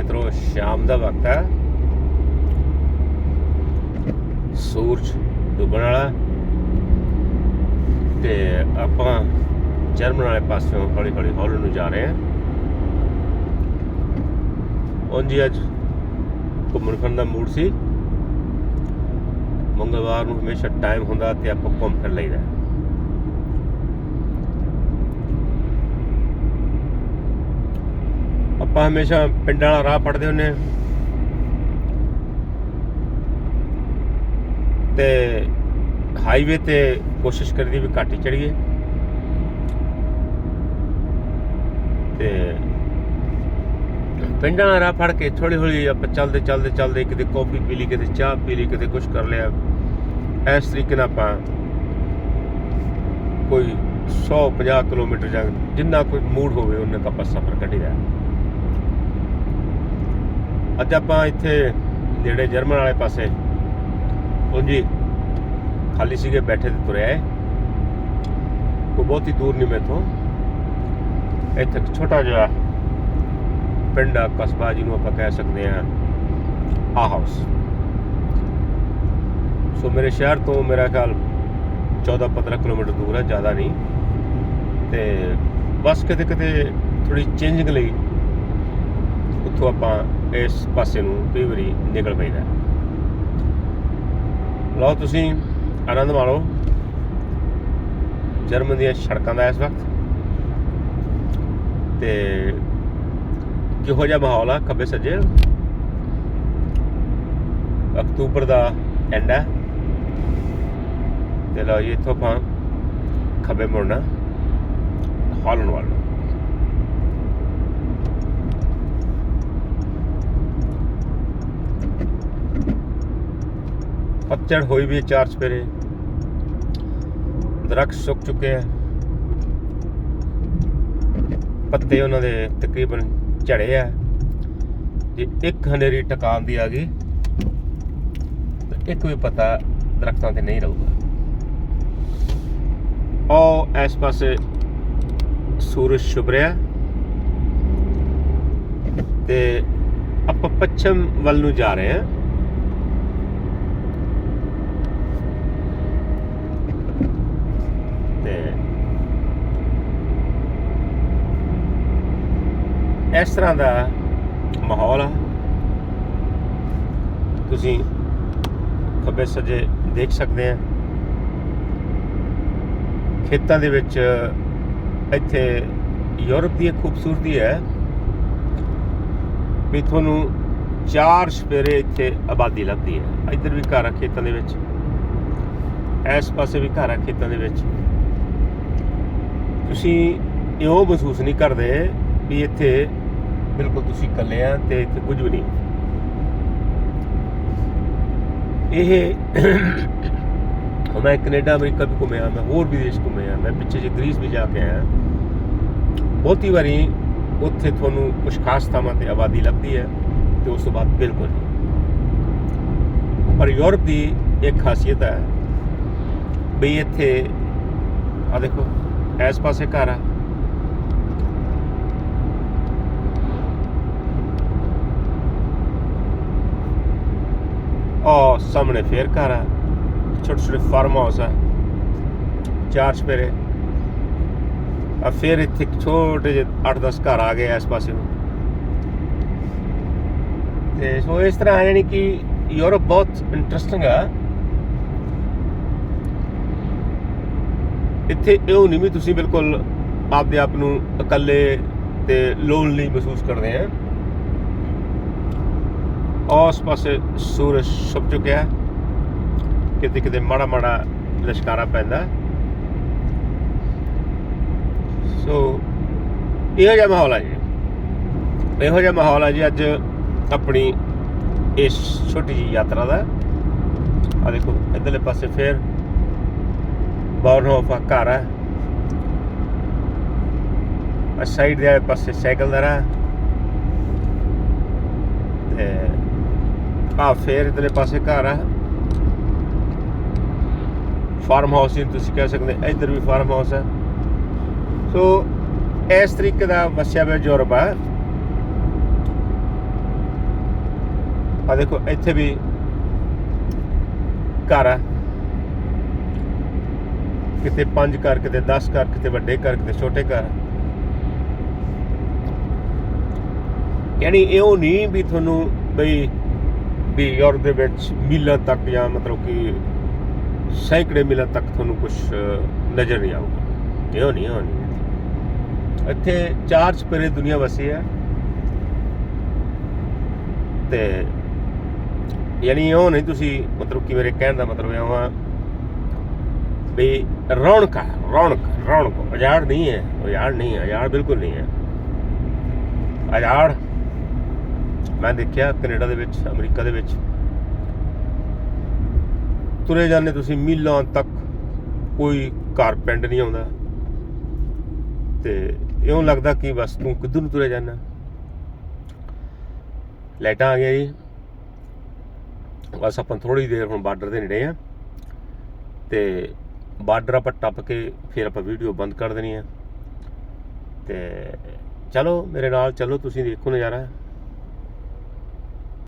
ਮਿੱਤਰੋ ਸ਼ਾਮ ਦਾ ਵਕਤ ਹੈ ਸੂਰਜ ਡੁੱਬਣ ਵਾਲਾ ਤੇ ਆਪਾਂ ਜਰਮਨ ਵਾਲੇ ਪਾਸਿਓਂ ਹੌਲੀ ਹੌਲੀ ਹਾਲੈਂਡ ਨੂੰ ਜਾ ਰਹੇ ਹਾਂ ਉਂਝ ਹੀ ਅੱਜ ਘੁੰਮਣ ਫਿਰਨ ਦਾ ਮੂਡ ਸੀ ਮੰਗਲਵਾਰ ਨੂੰ ਹਮੇਸ਼ਾ ਟਾਈਮ ਹੁੰਦਾ ਤੇ ਆਪਾਂ ਘੁੰਮ ਫਿਰ ਲਈਦਾ ਆਪਾਂ ਹਮੇਸ਼ਾ ਪਿੰਡਾਂ ਵਾਲਾ ਰਾਹ ਪੜਦੇ ਹੁੰਨੇ ਆ ਤੇ ਹਾਈਵੇ ਤੇ ਕੋਸ਼ਿਸ਼ ਕਰੀਦੀ ਵੀ ਘੱਟ ਹੀ ਚੜੀਏ ਤੇ ਪਿੰਡਾਂ ਦਾ ਰਾਹ ਫੜ ਕੇ ਥੋੜੀ ਹੌਲੀ ਆਪਾਂ ਚੱਲਦੇ ਚੱਲਦੇ ਚੱਲਦੇ ਕਿਤੇ ਕੌਫੀ ਪੀ ਲਈ, ਕਿਤੇ ਚਾਹ ਪੀ ਲਈ, ਕਿਤੇ ਕੁਝ ਕਰ ਲਿਆ। ਇਸ ਤਰੀਕੇ ਨਾਲ ਆਪਾਂ ਕੋਈ 150 ਕਿਲੋਮੀਟਰ ਜਾਂ ਜਿੰਨਾ ਕੋਈ ਮੂਡ ਹੋਵੇ, ਉਹਨੇ ਦਾ ਆਪਾਂ ਸਫ਼ਰ ਕੱਢੀਦਾ ਅੱਜ ਆਪਾਂ ਇੱਥੇ ਜਿਹੜੇ ਜਰਮਨ ਵਾਲੇ ਪਾਸੇ ਉਂਜੀ ਖਾਲੀ ਸੀਗੇ, ਬੈਠੇ ਤੇ ਤੁਰਿਆ ਹੈ। ਬਹੁਤ ਹੀ ਦੂਰ ਨਹੀਂ ਮੈਥੋਂ। ਇੱਥੇ ਇੱਕ ਛੋਟਾ ਜਿਹਾ ਪਿੰਡ ਆ, ਕਸਬਾ ਜਿਹਨੂੰ ਆਪਾਂ ਕਹਿ ਸਕਦੇ ਹਾਂ, ਆ ਹਾਊਸ। ਸੋ ਮੇਰੇ ਸ਼ਹਿਰ ਤੋਂ ਮੇਰਾ ਖਿਆਲ 14-15 ਕਿਲੋਮੀਟਰ ਦੂਰ ਹੈ, ਜ਼ਿਆਦਾ ਨਹੀਂ। ਤੇ ਬਸ ਕਿਤੇ ਕਿਤੇ ਥੋੜੀ ਚੇਂਜਿੰਗ ਲਈ ਉੱਥੋਂ ਆਪਾਂ ਇਸ ਪਾਸੇ ਨੂੰ ਕਈ ਵਾਰੀ ਨਿਕਲ ਪਈਦਾ ਲਓ ਤੁਸੀਂ, ਆਨੰਦ ਮਾਣੋ। ਜਰਮਨ ਦੀਆਂ ਸੜਕਾਂ ਦਾ ਇਸ ਵਕਤ। ਤੇ ਕਿਹੋ ਜਿਹਾ ਮਾਹੌਲ ਆ ਖੱਬੇ ਸੱਜੇ? ਅਕਤੂਬਰ ਦਾ ਐਂਡ ਹੈ ਤੇ ਲਓ ਜੀ, ਇੱਥੋਂ ਆਪਾਂ ਖੱਬੇ ਮੁੜਨਾ। ਹਾਲਣ ਵੱਲ। ਨੂੰ। ਹੋਈ ਵੀ ਹੈ ਚਾਰ ਸਵੇਰੇ ਦਰਖਤ ਸੁੱਕ ਚੁੱਕੇ ਆ। ਪੱਤੇ ਉਹਨਾਂ ਦੇ ਤਕਰੀਬਨ ਝੜੇ ਆ। ਜੇ ਇੱਕ ਹਨੇਰੀ ਟਿਕਾਣ ਦੀ ਆ ਗਈ, ਤਾਂ ਇੱਕ ਵੀ ਪਤਾ ਦਰਖਤਾਂ ਤੇ ਨਹੀਂ ਰਹੂਗਾ। ਉਹ ਇਸ ਪਾਸੇ ਸੂਰਜ ਛੁਪ ਰਿਹਾ ਤੇ ਆਪਾਂ ਪੱਛਮ ਵੱਲ ਨੂੰ ਜਾ ਰਹੇ ਹਾਂ ਤੇ ਇਸ ਤਰ੍ਹਾਂ ਦਾ ਮਾਹੌਲ ਆ। ਤੁਸੀਂ ਖੱਬੇ ਸੱਜੇ ਦੇਖ ਸਕਦੇ ਆ। ਖੇਤਾਂ ਦੇ ਵਿੱਚ ਇੱਥੇ ਯੂਰਪ ਦੀ ਇੱਕ ਖੂਬਸੂਰਤੀ ਹੈ ਵੀ ਤੁਹਾਨੂੰ ਚਾਰ ਸਪੇਰੇ ਇੱਥੇ ਆਬਾਦੀ ਲੱਭਦੀ ਹੈ। ਇੱਧਰ ਵੀ ਘਰ ਆ ਖੇਤਾਂ ਦੇ ਵਿੱਚ। ਇਸ ਪਾਸੇ ਵੀ ਘਰ ਆ ਖੇਤਾਂ ਦੇ ਵਿੱਚ। ਤੁਸੀਂ ਇਹੋ ਮਹਿਸੂਸ ਨਹੀਂ ਕਰਦੇ ਵੀ ਇੱਥੇ ਬਿਲਕੁਲ ਤੁਸੀਂ ਇਕੱਲੇ ਆ ਤੇ ਇੱਥੇ ਕੁਝ ਵੀ ਨਹੀਂ। ਇਹ ਮੈਂ ਕੈਨੇਡਾ, ਅਮਰੀਕਾ ਵੀ ਘੁੰਮਿਆ, ਮੈਂ ਹੋਰ ਵੀ ਦੇਸ਼ ਘੁੰਮਿਆ ਮੈਂ ਪਿੱਛੇ ਜੇ ਗ੍ਰੀਸ ਵੀ ਜਾ ਕੇ ਆਇਆ। ਬਹੁਤੀ ਵਾਰੀ ਉੱਥੇ ਤੁਹਾਨੂੰ ਕੁਝ ਖਾਸ ਥਾਵਾਂ ਤੇ ਆਬਾਦੀ ਲੱਗਦੀ ਹੈ ਤੇ ਉਸ ਤੋਂ ਬਾਅਦ ਬਿਲਕੁਲ ਪਰ ਯੂਰਪ ਦੀ ਇੱਕ ਖਾਸੀਅਤ ਹੈ ਵੀ ਇੱਥੇ ਆ ਦੇਖੋ, ਇਸ ਪਾਸੇ ਘਰ ਆ। ਉਹ ਸਾਹਮਣੇ ਫੇਰ ਘਰ ਆ। ਛੋਟੇ ਛੋਟੇ ਫਾਰਮ ਹਾਊਸ ਆ। ਚਾਰ ਸਪੇਰੇ ਆ ਫਿਰ ਇੱਥੇ ਇੱਕ ਛੋਟੇ ਜਿਹੇ 8-10 ਘਰ ਆ ਗਏ ਇਸ ਪਾਸੇ ਨੂੰ। ਤੇ ਸੋ ਇਸ ਤਰ੍ਹਾਂ ਹੈ ਯਾਨੀ ਕਿ ਯੂਰਪ ਬਹੁਤ ਇੰਟਰਸਟਿੰਗ ਆ। ਇੱਥੇ ਇਹ ਨਹੀਂ ਵੀ ਤੁਸੀਂ ਬਿਲਕੁਲ ਆਪਦੇ ਆਪ ਨੂੰ ਇਕੱਲੇ ਤੇ ਲੋਨਲੀ ਮਹਿਸੂਸ ਕਰਦੇ ਆ। ਉਸ ਪਾਸੇ ਸੂਰਜ ਛੁਪ ਚੁੱਕਿਆ ਕਿਤੇ ਕਿਤੇ ਮਾੜਾ ਮਾੜਾ ਲਸ਼ਕਾਰਾ ਪੈਂਦਾ ਸੋ ਇਹੋ ਜਿਹਾ ਮਾਹੌਲ ਹੈ ਜੀ। ਇਹੋ ਜਿਹਾ ਮਾਹੌਲ ਹੈ ਜੀ, ਅੱਜ ਆਪਣੀ ਇਸ ਛੋਟੀ ਜੀ ਯਾਤਰਾ ਦਾ। ਆ ਦੇਖੋ, ਇਧਰਲੇ ਪਾਸੇ ਫੇਰ ਬਾਰਨਹੋਫ ਆ ਘਰ ਹੈ ਆ ਸਾਈਡ ਦੇ ਪਾਸੇ ਸਾਈਕਲ ਦਾ ਰਾਹ। ਤੇ ਆ ਫੇਰ ਇਧਰਲੇ ਪਾਸੇ ਘਰ ਆ। ਫਾਰਮ ਹਾਊਸ ਹੀ ਤੁਸੀਂ ਕਹਿ ਸਕਦੇ, ਇੱਧਰ ਵੀ ਫਾਰਮ ਹਾਊਸ ਹੈ ਸੋ ਇਸ ਤਰੀਕੇ ਦਾ ਵਸਿਆ ਹੋਇਆ ਯੂਰਪ ਆ। ਆ ਦੇਖੋ, ਇੱਥੇ ਵੀ ਘਰ ਆ। ਕਿਤੇ 5 ਘਰ, ਕਿਤੇ 10 ਘਰ, ਕਿਤੇ ਵੱਡੇ ਘਰ, ਕਿਤੇ ਛੋਟੇ ਘਰ। ਯਾਨੀ ਇਹੋ ਨਹੀਂ ਵੀ ਤੁਹਾਨੂੰ ਬਈ ਵੀ ਯੂਰਪ ਦੇ ਵਿੱਚ ਮੀਲਾਂ ਤੱਕ ਜਾਂ ਮਤਲਬ ਕਿ ਸੈਂਕੜੇ ਮੀਲਾਂ ਤੱਕ ਤੁਹਾਨੂੰ ਕੁਝ ਨਜ਼ਰ ਨਹੀਂ ਆਊਗਾ। ਇਹੋ ਨਹੀਂ ਇਹੋ ਇੱਥੇ ਚਾਰ ਚਪੇਰੇ ਦੁਨੀਆ ਵਸੀ ਹੈ। ਤੇ ਯਾਨੀ ਉਹ ਨਹੀਂ ਤੁਸੀਂ ਮਤਲਬ ਕਿ ਮੇਰੇ ਕਹਿਣ ਦਾ ਮਤਲਬ ਇਹ ਵਾ ਵੀ ਰੌਣਕ ਹੈ, ਰੌਣਕ ਰੌਣਕ। ਅਜਾੜ ਨਹੀਂ ਹੈ ਅਜਾੜ ਨਹੀਂ ਹੈ ਉਜਾੜ ਬਿਲਕੁਲ ਨਹੀਂ ਹੈ। ਉਜਾੜ ਮੈਂ ਦੇਖਿਆ ਕੈਨੇਡਾ ਦੇ ਵਿੱਚ, ਅਮਰੀਕਾ ਦੇ ਵਿੱਚ। ਤੁਰੇ ਜਾਂਦੇ ਤੁਸੀਂ ਮੀਲਾਂ ਤੱਕ, ਕੋਈ ਘਰ ਪਿੰਡ ਨਹੀਂ ਆਉਂਦਾ। ਤੇ ਇਉਂ ਲੱਗਦਾ ਕਿ ਬਸ ਤੂੰ ਕਿੱਧਰ ਨੂੰ ਤੁਰੇ ਜਾਣਾ ਲਾਈਟਾਂ ਆ ਗਈਆਂ ਜੀ। ਬਸ ਆਪਾਂ ਥੋੜੀ ਦੇਰ ਹੁਣ ਬਾਰਡਰ ਦੇ ਨੇੜੇ ਆ। ਤੇ ਬਾਰਡਰ ਆਪਾਂ ਟੱਪ ਕੇ ਫਿਰ ਆਪਾਂ ਵੀਡੀਓ ਬੰਦ ਕਰ ਦੇਣੀ ਆ। ਤੇ ਚਲੋ ਮੇਰੇ ਨਾਲ ਚਲੋ, ਤੁਸੀਂ ਦੇਖੋ ਨਜ਼ਾਰਾ।